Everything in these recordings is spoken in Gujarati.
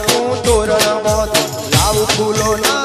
તું તોરણ મોત લાવ ફૂલો ના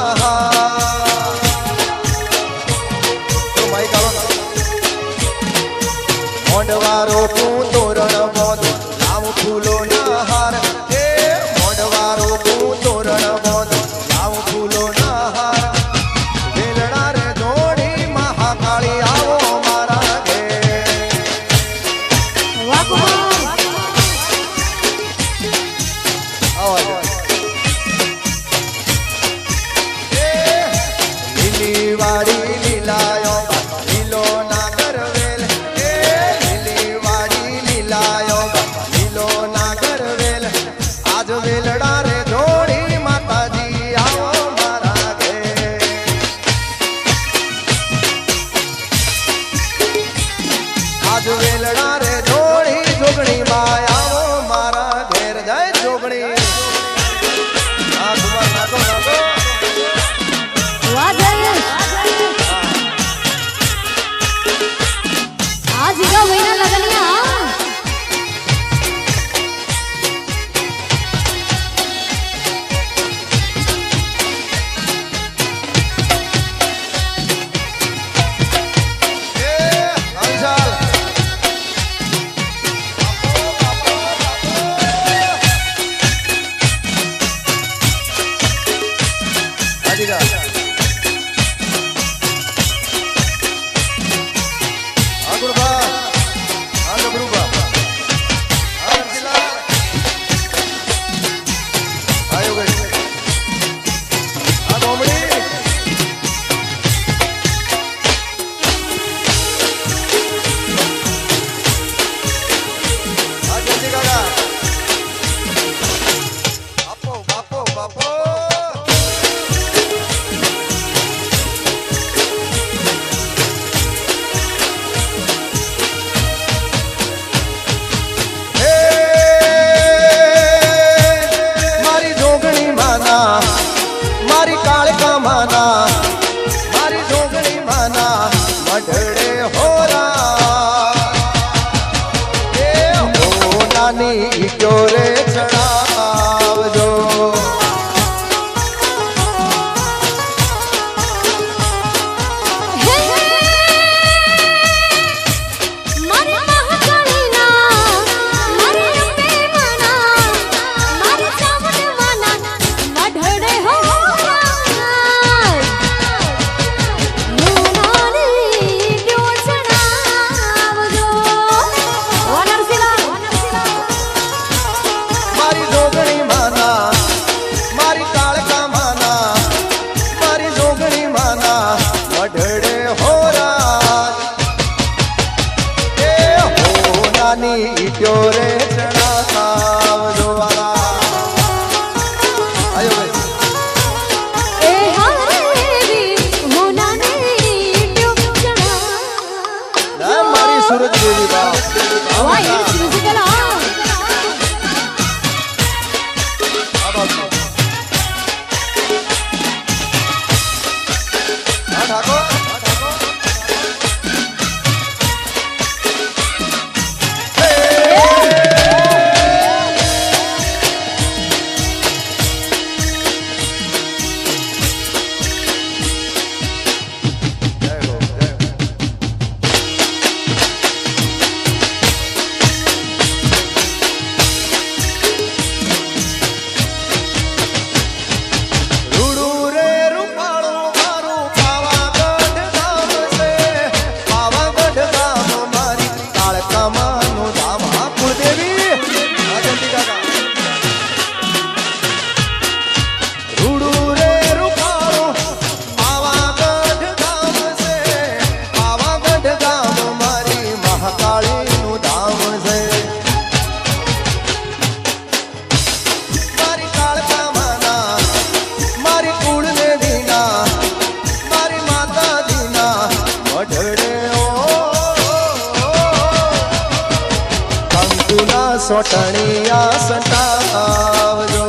સોટણિયા સટાવજો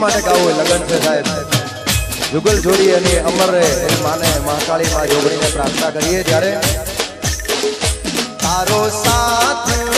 માટે ગાવું લગન છે સાહેબ. જુગલ જોડી અને અમર રહે માને મહાકાળી માં જોગણીને પ્રાર્થના કરીએ. જ્યારે તારો સાથ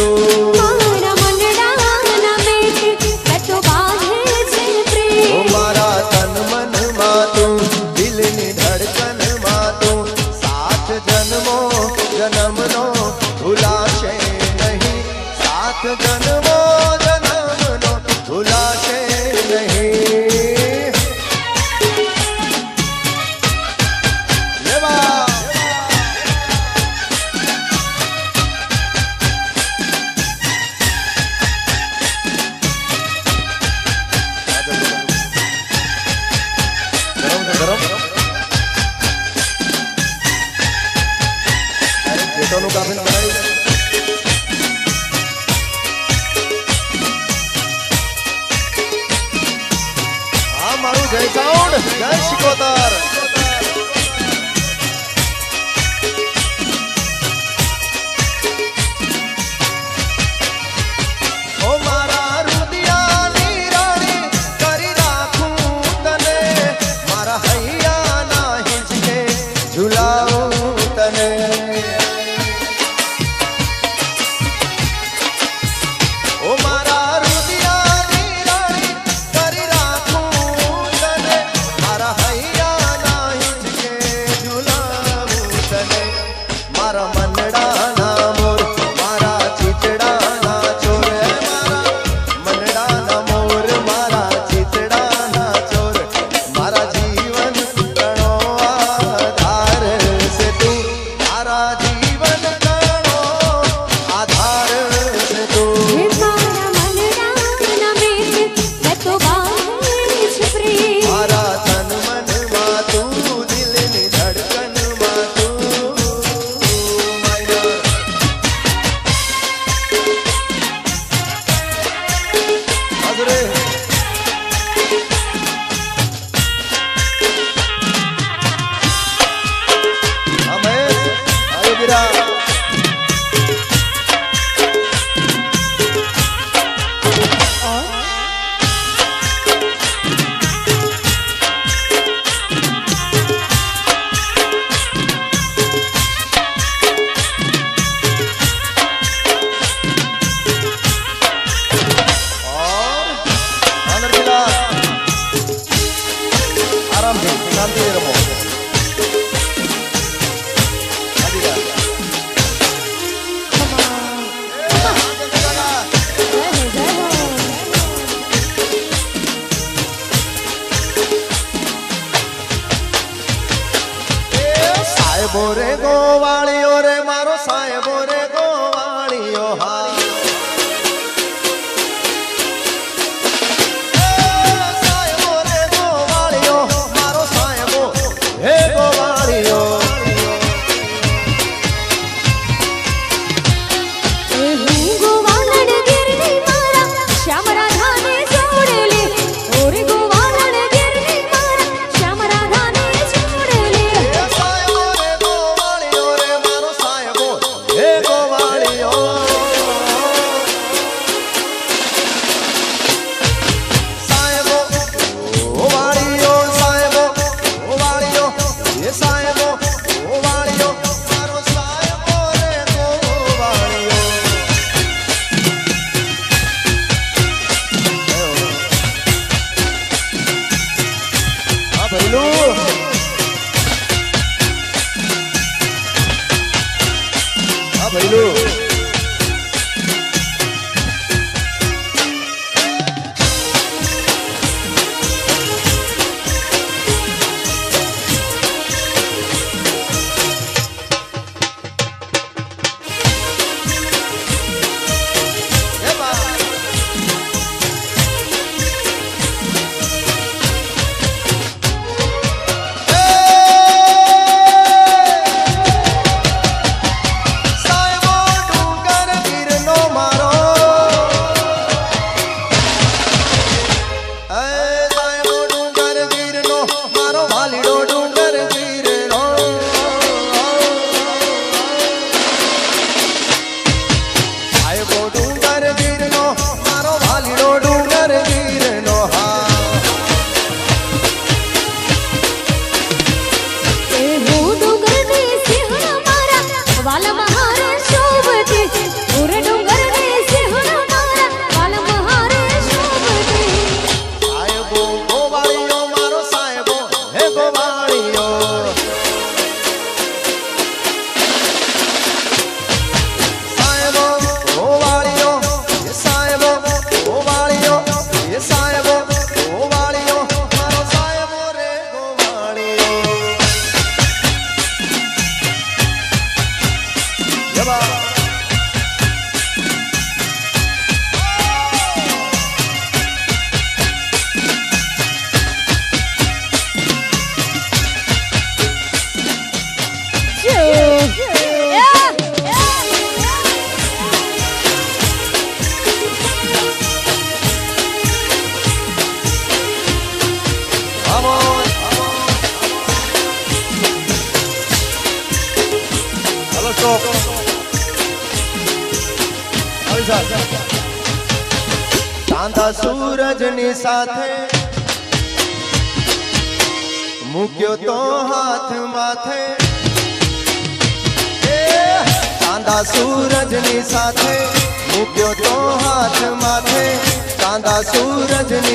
Santo. સાઉન્ડ જય શિકોતર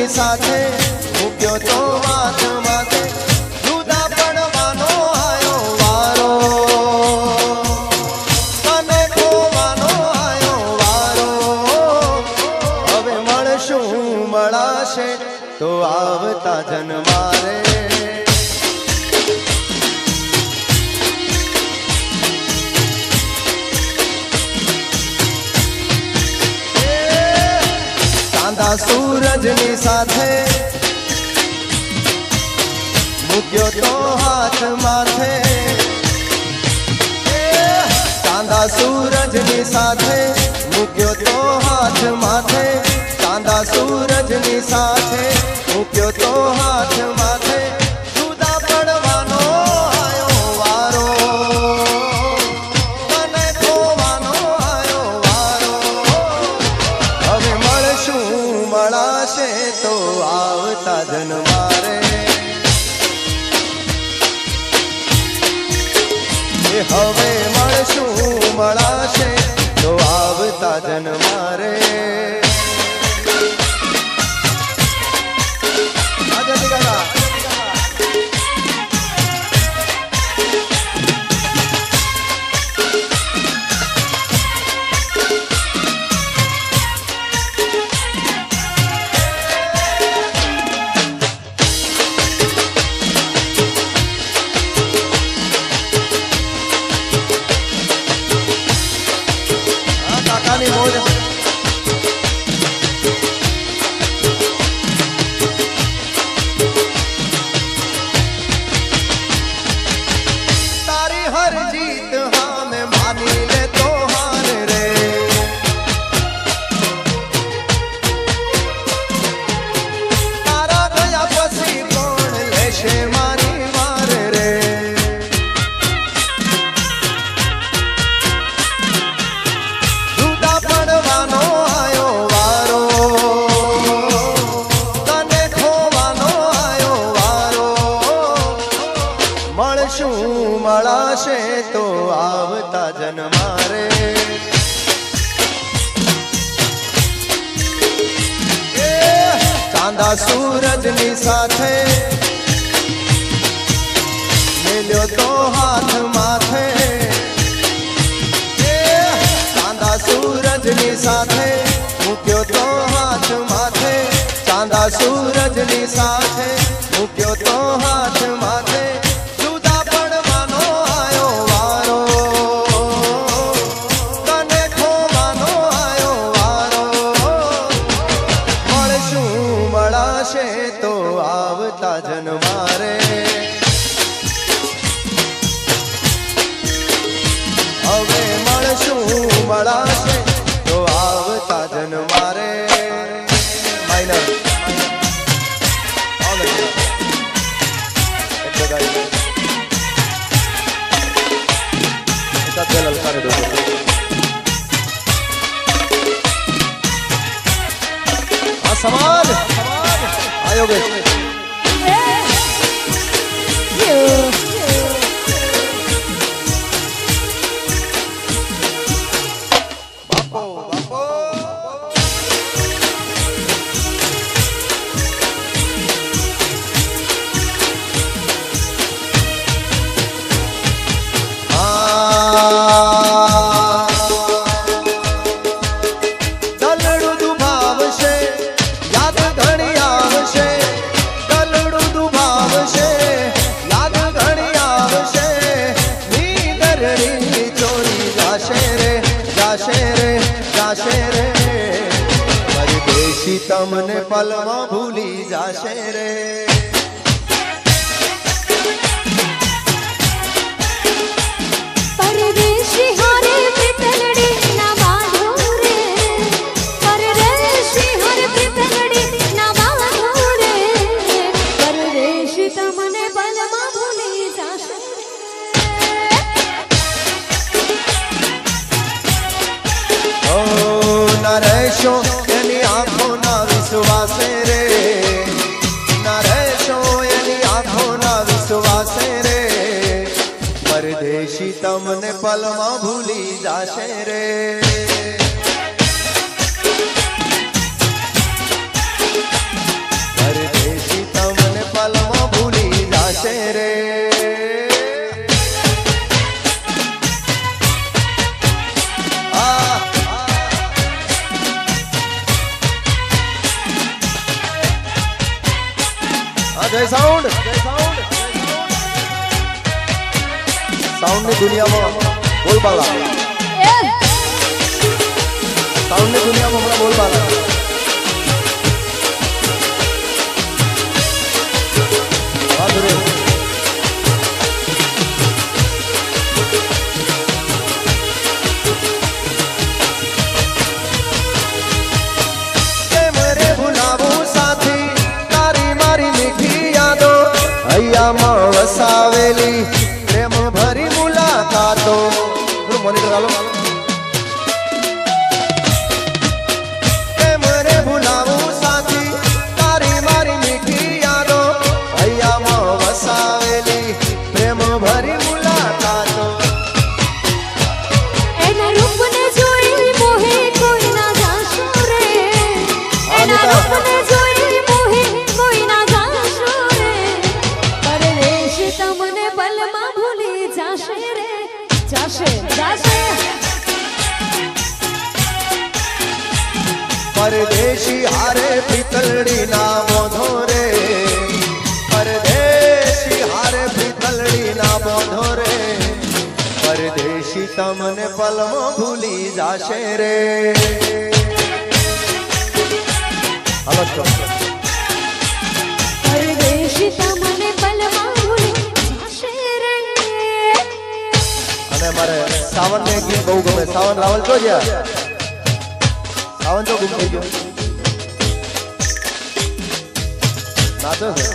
તારી સાથે ઉગ્યો તો વાત વાતે જુદા પડવાનો આયો વારો. તને ખોવાનો આયો વારો. હવે મળશું, મળાશે તો આવતા જન્મા जनी साथे। मुग्यो तो हाथ माथे। चांदा सूरज नी साथे। मुग्यो तो हाथ माथे। चांदा सूरज नी साथे। मुग्यो तो हाथ माथे હવે મળશું મળાશે તો આવતા જન્મારે થશે તો આવતા જન્મા તમને પલમાં ભૂલી જાશે રે. પછી તમને પલમાં ભૂલી જશે રે. જય સાઉન્ડ. સાઉન્ડની દુનિયામાં બોલબાલા સાઉન્ડની દુનિયામાં હમણાં બોલબાલા વાંધો llama જશે અને મારે સાવન ને ગીત બહુ ગમે સાવન રાવલ તો ગયા સાવન તો ગુમ થઈ ગયો નાચો છે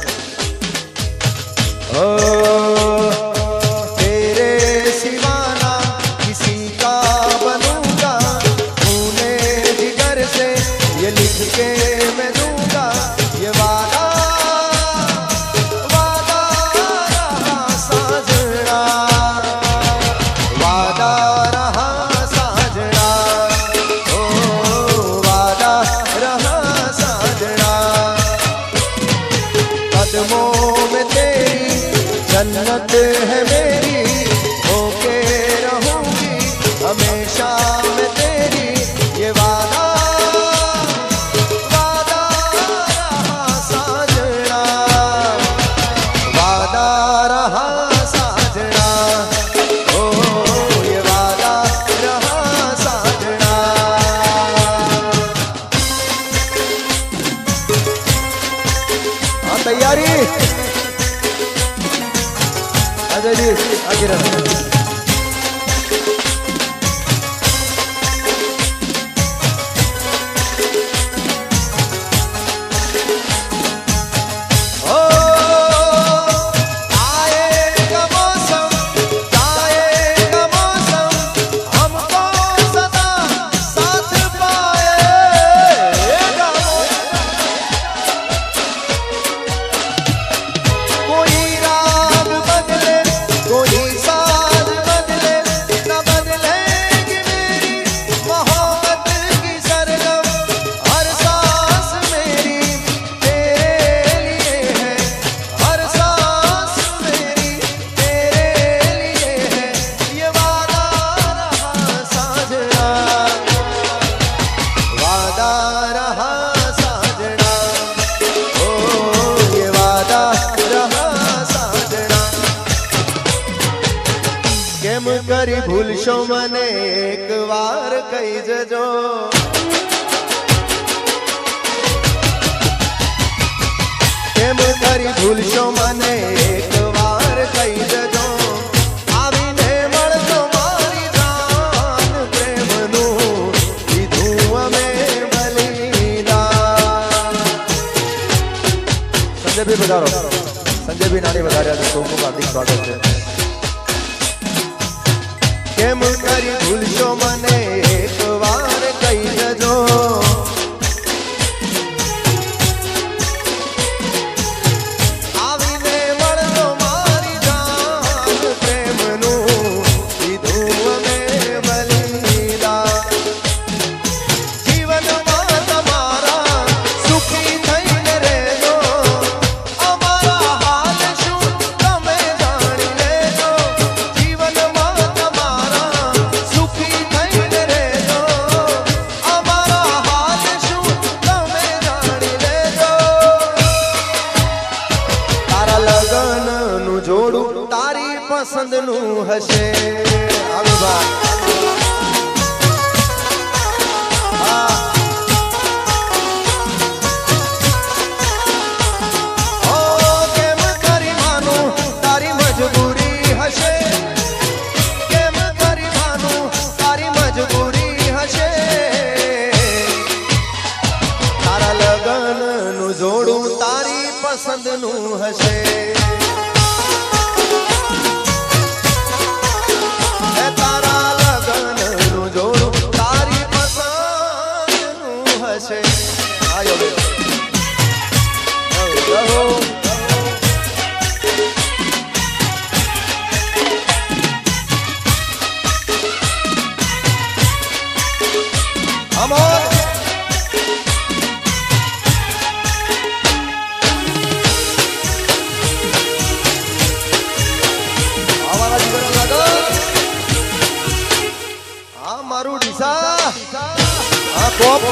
વચ્ચે વધાર્યા છે સૌનું હાર્દિક સ્વાગત છે. કેમ કરી ભૂલશો મને? એક વાર કહી જજો. हसे કોપ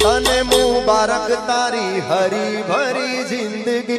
તને મુબારક તારી હરી ભરી જિંદગી.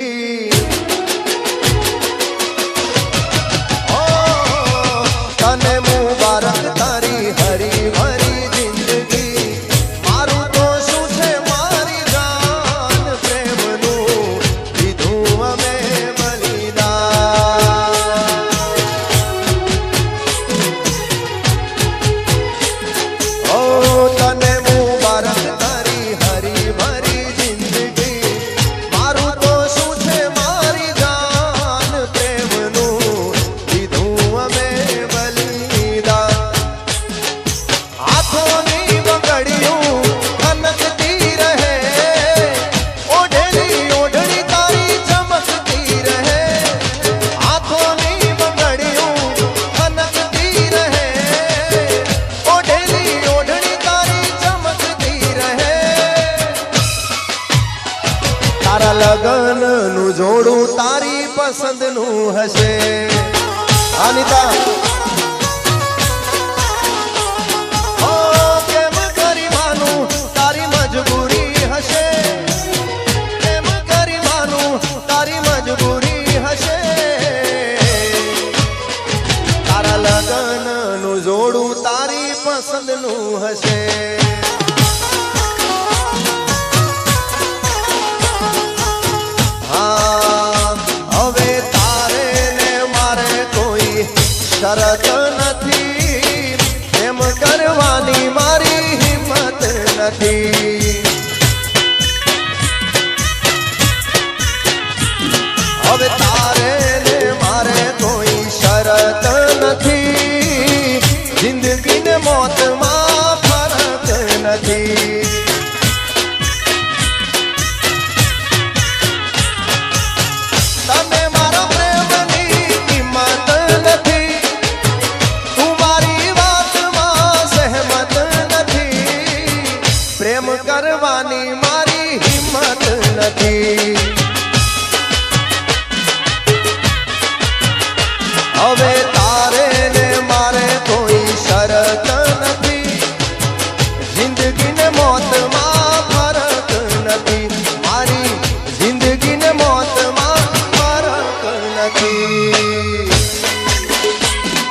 ਪਸੰਦ ਨੂੰ ਹਸੇ। Radhe